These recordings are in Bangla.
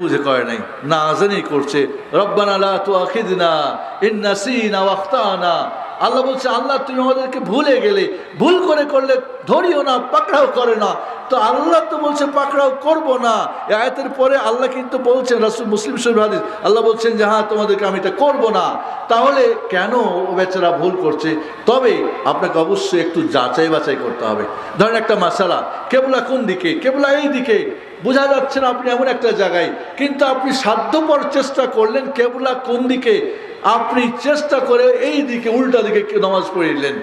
বুঝে করে নাই না আজানি করছে, রব্বানা লা তুআখিযনা ইন নাসিনা ওয়া আখতানা। আল্লাহ বলছে, আল্লাহ, তুমি আমাদেরকে ভুলে গেলে, ভুল করে করলে ধরিও না, পাকড়াও করে না। তো আল্লাহ তো বলছে, পাকড়াও করব না। আয়াতের পরে আল্লাহ কিন্তু বলছেন, রাসূল মুসলিম শরীফ হাদিস, আল্লাহ বলছেন যে হ্যাঁ তোমাদেরকে আমি এটা করব না। তাহলে কেন ও বেচারা ভুল করছে? তবে আপনাকে অবশ্যই একটু যাচাই বাছাই করতে হবে। ধরেন একটা মাসালা, কেবলা কোন দিকে? কেবলা এই দিকে। বোঝা যাচ্ছে না আপনি এমন একটা জায়গায়। কিন্তু আপনি সাধ্যপর চেষ্টা করলেন কেবলা কোন দিকে? আপনি চেষ্টা করে এই দিকে, উল্টা দিকে নামাজ পড়িলেন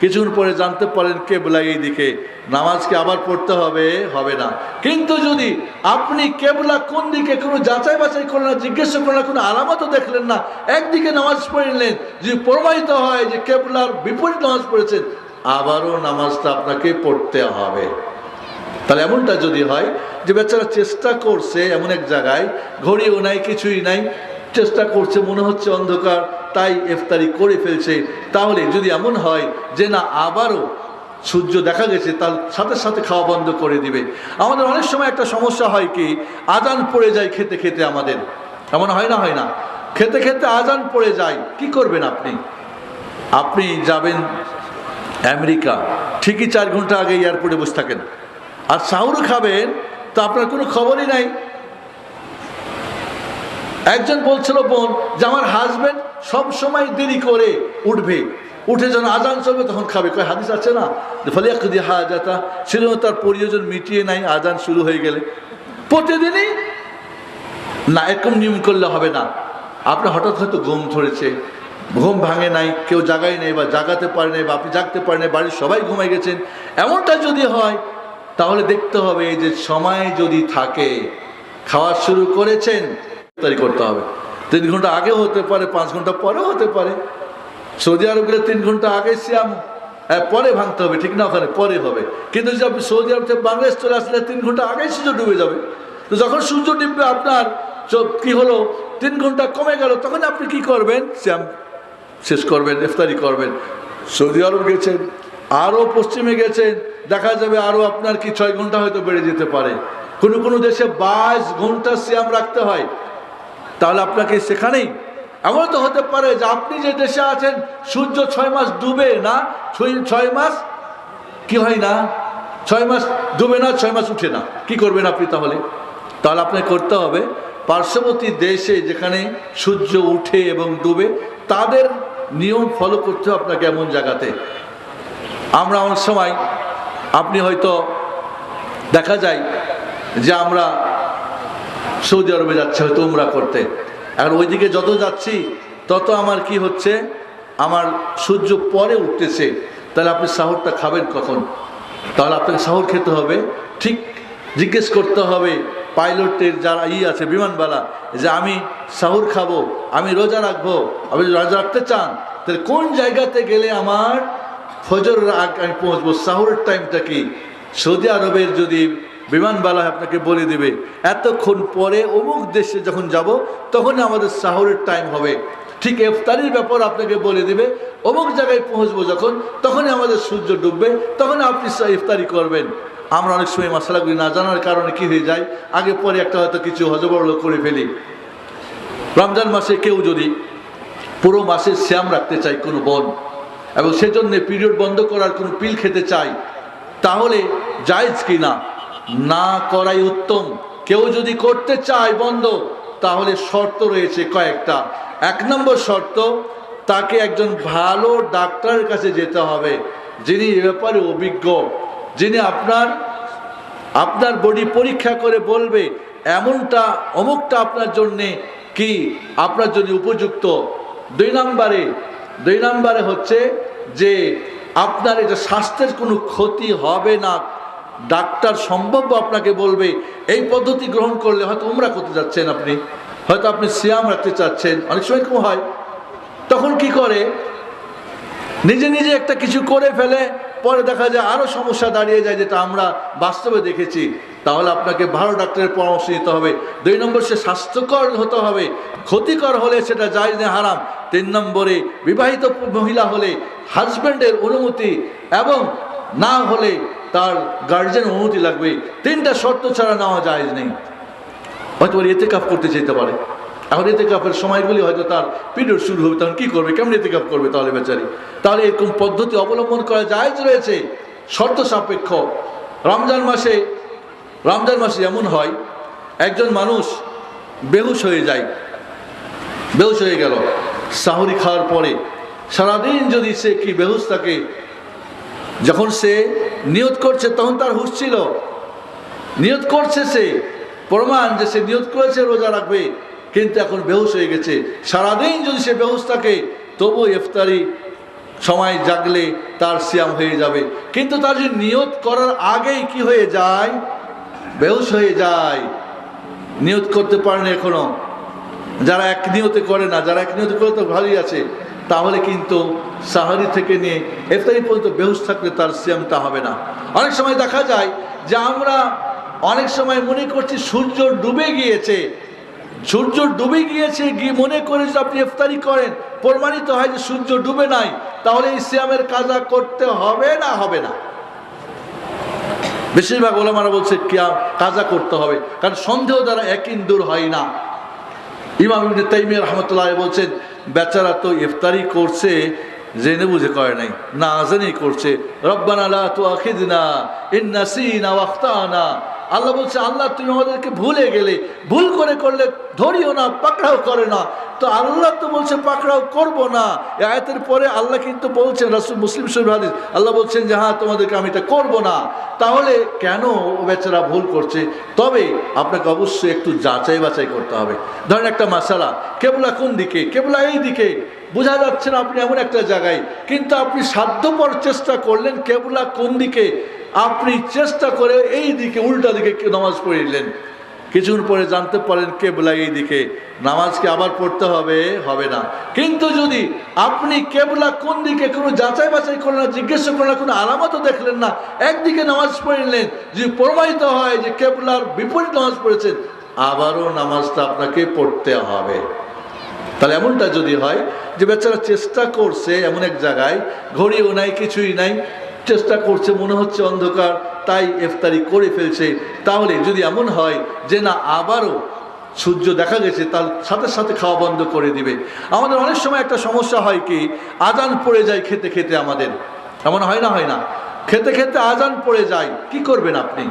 কিছুক্ষণ পরে জানতে পারেন কেবলা এই দিকে। নামাজকে আবার পড়তে হবে? হবে না। কিন্তু যদি আপনি কেবলা কোন দিকে কোনো যাচাই বাছাই করলেন না, জিজ্ঞেস করলেন না, কোনো আলামতও দেখলেন না, একদিকে নামাজ পড়লেন যদি প্রমাণিত হয় যে কেবলার বিপরীত নামাজ পড়েছেন, আবারও নামাজটা আপনাকে পড়তে হবে। তাহলে এমনটা যদি হয় যে বেচারা চেষ্টা করছে এমন এক জায়গায়, ঘড়িও নাই, কিছুই নাই, চেষ্টা করছে, মনে হচ্ছে অন্ধকার, তাই ইফতারি করে ফেলছে। তাহলে যদি এমন হয় যে না, আবারও সূর্য দেখা গেছে, তার সাথে সাথে খাওয়া বন্ধ করে দিবে। আমাদের অনেক সময় একটা সমস্যা হয় কি, আজান পড়ে যায় খেতে খেতে আমাদের। এমন হয় না হয় না? খেতে খেতে আজান পড়ে যায়, কি করবেন আপনি? আপনি যাবেন আমেরিকা, ঠিকই চার ঘণ্টা আগে এয়ারপোর্টে বসে থাকেন। আর সাহুর খাবেন, তো আপনার কোনো খবরই নাই। একজন বলছিল, বোন, যে আমার হাজবেন্ড সব সময় দেরি করে উঠবে। উঠে যখন আজান চলবে তখন খাবে। কয়, হাদিস আছে না? ফলে একদি হাজাতা সেজন্য তার প্রয়োজন মিটিয়ে নাই, আজান শুরু হয়ে গেলে। প্রতিদিনই না, এরকম নিয়ম করলে হবে না। আপনার হঠাৎ হয়তো ঘুম ধরেছে, ঘুম ভাঙে নাই, কেউ জাগাই নেই বা জাগাতে পারে নাই বা আপনি জাগতে পারেন নাই, বাড়ির সবাই ঘুমাই গেছেন। এমনটা যদি হয় তাহলে দেখতে হবে যে সময় যদি থাকে খাওয়া শুরু করেছেন তারি করতে হবে। তিন ঘণ্টা আগে হতে পারে পাঁচ ঘণ্টা পরেও হতে পারে। সৌদি আরব গেলে তিন ঘণ্টা আগে হ্যাঁ, পরে ভাঙতে হবে ঠিক না ওখানে? পরে হবে। কিন্তু যদি আপনি সৌদি আরব থেকে বাংলাদেশ চলে আসলে তিন ঘণ্টা আগেই সূর্য ডুবে যাবে। তো যখন সূর্য ডুববে আপনার কি হলো? তিন ঘণ্টা কমে গেল তখন আপনি কি করবেন? শ্যাম শেষ করবেন ইফতারি করবেন। সৌদি আরব গেছেন আরও পশ্চিমে গেছেন দেখা যাবে আরও আপনার কি ছয় ঘণ্টা হয়তো বেড়ে যেতে পারে। কোনো কোনো দেশে বাইশ ঘণ্টা শ্যাম রাখতে হয়। তাহলে আপনাকে সেখানেই এমন তো হতে পারে যে আপনি যে দেশে আছেন, সূর্য ছয় মাস ডুবে না? ছয় মাস? কি হয় না? ছয় মাস ডুবে না, ছয় মাস উঠে না। কি করবেন আপনি তাহলে? তাহলে আপনাকে করতে হবে, পার্শ্ববর্তী দেশে যেখানে সূর্য উঠে এবং ডুবে, তাদের নিয়ম ফলো করতে হবে আপনাকে এমন জায়গাতে। আমরা অনেক সময় আপনি হয়তো দেখা যায় যে আমরা সৌদি আরবে যাচ্ছি, হয়তো উমরা করতে। এখন ওইদিকে যত যাচ্ছি, তত আমার কি হচ্ছে? আমার সূর্য পরে উঠতেছে। তাহলে আপনি সাহরটা খাবেন কখন? তাহলে আপনাকে সাহর খেতে হবে। ঠিক জিজ্ঞেস করতে হবে পাইলটের যারা ই আছে, বিমানবালা, যে আমি সাহুর খাব, আমি রোজা রাখব আপনি রোজা রাখতে চান, তাহলে কোন জায়গাতে গেলে আমার ফজর আগ আমি পৌঁছবো, সাহুরের টাইমটা কি? সৌদি আরবের যদি বিমানবালা আপনাকে বলে দেবে, এতক্ষণ পরে অমুক দেশে যখন যাব, তখনই আমাদের সাহরের টাইম হবে। ঠিক এফতারির ব্যাপার আপনাকে বলে দেবে, অমুক জায়গায় পৌঁছবো যখন, তখনই আমাদের সূর্য ডুববে, তখন আপনি ইফতারি করবেন। আমরা অনেক সময় মশলাগুলি না জানার কারণে কি হয়ে যায়, আগে পরে একটা হয়তো কিছু হজবরল করে ফেলি। রমজান মাসে কেউ যদি পুরো মাসে শ্যাম রাখতে চাই কোনো বন এবং সেজন্য পিরিয়ড বন্ধ করার কোনো পিল খেতে চাই, তাহলে জায়েজ কি না? না করাই উত্তম। কেউ যদি করতে চায় বন্ধ, তাহলে শর্ত রয়েছে কয়েকটা। এক নম্বর শর্ত, তাকে একজন ভালো ডাক্তারের কাছে যেতে হবে, যিনি এ ব্যাপারে অভিজ্ঞ, যিনি আপনার আপনার বডি পরীক্ষা করে বলবে, এমনটা, অমুকটা আপনার জন্যে কি? আপনার জন্য উপযুক্ত। দুই নম্বরে দুই নম্বরে হচ্ছে যে আপনার এটা স্বাস্থ্যের কোনো ক্ষতি হবে না, ডাক্তার সম্ভব আপনাকে বলবে, এই পদ্ধতি গ্রহণ করলে হয়তো উমরা করতে যাচ্ছেন আপনি, হয়তো আপনি সিয়াম রাখতে চাচ্ছেন, অনেক সময় এরকম হয়। তখন কি করে? নিজে নিজে একটা কিছু করে ফেলে, পরে দেখা যায় আরও সমস্যা দাঁড়িয়ে যায় যেটা আমরা বাস্তবে দেখেছি। তাহলে আপনাকে ভালো ডাক্তারের পরামর্শ নিতে হবে। দুই নম্বর সে স্বাস্থ্যকর হতে হবে। ক্ষতিকর হলে সেটা যায় না হারাম। তিন নম্বরে বিবাহিত মহিলা হলে হাজব্যান্ডের অনুমতি এবং না হলে তার গার্জেন অনুমতি লাগবে। তিনটা শর্ত ছাড়া নেওয়া যায় নেই। হয়তো ওর এতে কাপ করতে যেতে পারে। এখন এতে কাপের সময়গুলি হয়তো তার পিরিয়ড শুরু হবে, তখন কী করবে? কেমন এতে কাপ করবে তাহলে বেচারি? তাহলে এরকম পদ্ধতি অবলম্বন করা জায়জ রয়েছে। শর্ত সাপেক্ষ। রমজান মাসে রমজান মাসে এমন হয়, একজন মানুষ বেহুশ হয়ে যায়। বেহুশ হয়ে গেল। সাহরি খাওয়ার পরে সারাদিন যদি সে কি বেহুশ থাকে যখন সে নিয়ত করছে, তখন তার হুশ ছিল। নিয়ত করছে সে, প্রমাণ যে সে নিয়ত করেছে, রোজা রাখবে, কিন্তু এখন বেহুশ হয়ে গেছে। সারাদিন যদি সে বেহুশ থাকে তবু ইফতারি সময় জাগলে তার সিয়াম হয়ে যাবে। কিন্তু তার যদি নিয়ত করার আগেই কি হয়ে যায়? বেহুশ হয়ে যায়। নিয়ত করতে পারেন এখনও। যারা এক নিয়তে করে না, যারা এক নিয়তে করে তো ভালোই আছে, তাহলে কিন্তু সাহারি থেকে নিয়ে ইফতারি পর্যন্ত বেহুশ থাকলে তার সিয়ামটা হবে না। অনেক সময় দেখা যায় যে আমরা অনেক সময় মনে করছি সূর্য ডুবে গিয়েছে, সূর্য ডুবে গিয়েছে গিয়ে মনে করে যদি আপনি ইফতারি করেন, প্রমাণিত হয় যে সূর্য ডুবে নাই, তাহলে এই সিয়ামের কাজা করতে হবে না হবে না। বেশিরভাগ ওলামারা বলছে কিয়া কাজা করতে হবে, কারণ সন্দেহ দ্বারা একই দূর হয় না। ইমাম ইবনে তাইমিয়া রহমতুল্লাহ বলছেন, বেচারা তো ইফতারি করছে, জেনে বুঝে করে নাই, না জেনেই করছে। রব্বানা লা তুআখিযনা ইন নাসিনা ওয়া আখতানা আল্লাহ বলছে, আল্লাহ, তুমি আমাদেরকে ভুলে গেলে। ভুল করে করলে ধরিও না, পাকড়াও করে না। তো আল্লাহ তো বলছে, পাকড়াও করব না। আয়াতের পরে আল্লাহ কিন্তু বলছেন, রাসূল মুসলিম শরীফ হাদিস, আল্লাহ বলছেন যে হ্যাঁ তোমাদেরকে আমি এটা করব না। তাহলে কেন ও বেচারা ভুল করছে? তবে আপনাকে অবশ্যই একটু যাচাই বাছাই করতে হবে। ধরেন একটা মাসালা, কেবলা কোন দিকে? কেবলা এই দিকে। বোঝা যাচ্ছে না আপনি এমন একটা জায়গায়, কিন্তু আপনি সাধ্যপর চেষ্টা করলেন কেবলা কোন দিকে? আপনি চেষ্টা করে এই দিকে, উল্টা দিকে নামাজ পড়িলেন? কিছুক্ষণ পরে জানতে পারেন কেবলা এই দিকে। নামাজকে আবার পড়তে হবে? হবে না। কিন্তু যদি আপনি কেবলা কোন দিকে কোনো যাচাই বাছাই করলেন না, জিজ্ঞেস করলেন না, কোনো আলামতও দেখলেন না, একদিকে নামাজ পড়লেন, যদি প্রমাণিত হয় যে কেবলার বিপরীত নামাজ পড়েছেন, আবারও নামাজটা আপনাকে পড়তে হবে। তাহলে এমনটা যদি হয় যে বেচারা চেষ্টা করছে এমন এক জায়গায়, ঘড়িও নাই, কিছুই নাই চেষ্টা করছে, মনে হচ্ছে অন্ধকার, তাই ইফতারি করে ফেলছে। তাহলে যদি এমন হয় যে না, আবারও সূর্য দেখা গেছে, তার সাথে সাথে খাওয়া বন্ধ করে দিবে। আমাদের অনেক সময় একটা সমস্যা হয় কি, আজান পড়ে যায় খেতে খেতে আমাদের। এমন হয় না হয় না? খেতে খেতে আজান পড়ে যায়, কি করবেন আপনি?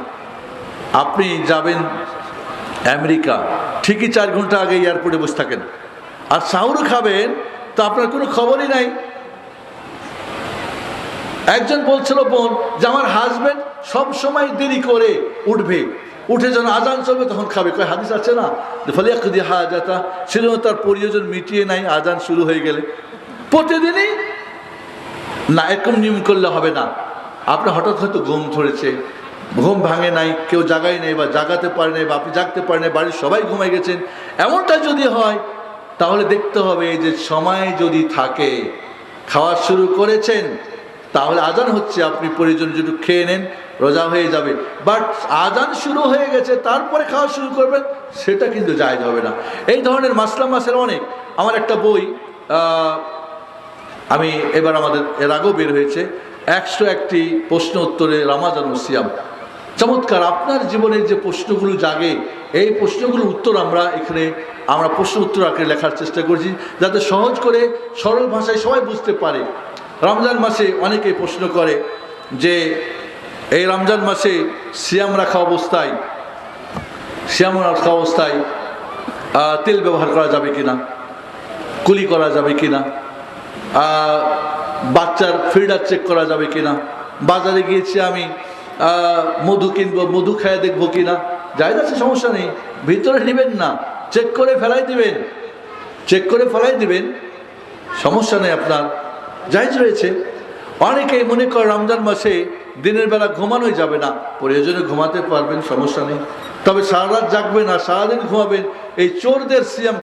আপনি যাবেন আমেরিকা, ঠিকই চার ঘণ্টা আগে এয়ারপোর্টে বসে থাকেন। আর সাউর খাবেন, তো আপনার কোনো খবরই নাই। একজন বলছিল, বোন, যে আমার হাজবেন্ড সব সময় দেরি করে উঠবে। উঠে যখন আজান চলবে, তখন খাবে। কয়, হাদিস আছে না? ফলিয়াকুদি হাজাতা সেজন্য তার প্রয়োজন মিটিয়ে নাই, আজান শুরু হয়ে গেলে। প্রতিদিনই না, এরকম নিয়ম করলে হবে না। আপনার হঠাৎ হয়তো ঘুম ধরেছে, ঘুম ভাঙে নাই, কেউ জাগাই নেই বা জাগাতে পারে নাই বা আপনি জাগতে পারেন নাই, বাড়ির সবাই ঘুমাই গেছেন। এমনটা যদি হয়, তাহলে দেখতে হবে যে সময় যদি থাকে, খাওয়া শুরু করেছেন তাহলে আজান হচ্ছে, আপনি প্রয়োজন যদি খেয়ে নেন, রোজা হয়ে যাবে। বাট আজান শুরু হয়ে গেছে, তারপরে খাওয়া শুরু করবেন, সেটা কিন্তু যায় হবে না। এই ধরনের মাসলাম মাসের অনেক। আমার একটা বই আমি এবার আমাদের, এর আগেও বের হয়েছে। একশো একটি প্রশ্ন উত্তরে রামাজান সিয়াম। চমৎকার, আপনার জীবনের যে প্রশ্নগুলো জাগে, এই প্রশ্নগুলোর উত্তর আমরা এখানে, আমরা প্রশ্ন উত্তর আকারে লেখার চেষ্টা করছি, যাতে সহজ করে সরল ভাষায় সবাই বুঝতে পারে। রমজান মাসে অনেকে প্রশ্ন করে যে এই রমজান মাসে সিয়াম রাখা অবস্থায় সিয়াম রাখা অবস্থায় তেল ব্যবহার করা যাবে কিনা কুলি করা যাবে কিনা আহ, বাচ্চার ফিল্ডার চেক করা যাবে কিনা বাজারে গিয়েছি আমি মধু কিনবো মধু খেয়ে দেখব কিনা যাই যাচ্ছে সমস্যা নেই ভিতরে নেবেন না চেক করে ফেলাই দিবেন চেক করে ফেলাই দিবেন সমস্যা নেই আপনার। জায়জ রয়েছে। অনেকেই মনে করে রমজান মাসে দিনের বেলা ঘুমানোই যাবে না। প্রয়োজনে ঘুমাতে পারবেন, সমস্যা নেই। তবে সারা রাত জাগবেন আর সারাদিন ঘুমাবেন। এই চোরদের সিয়াম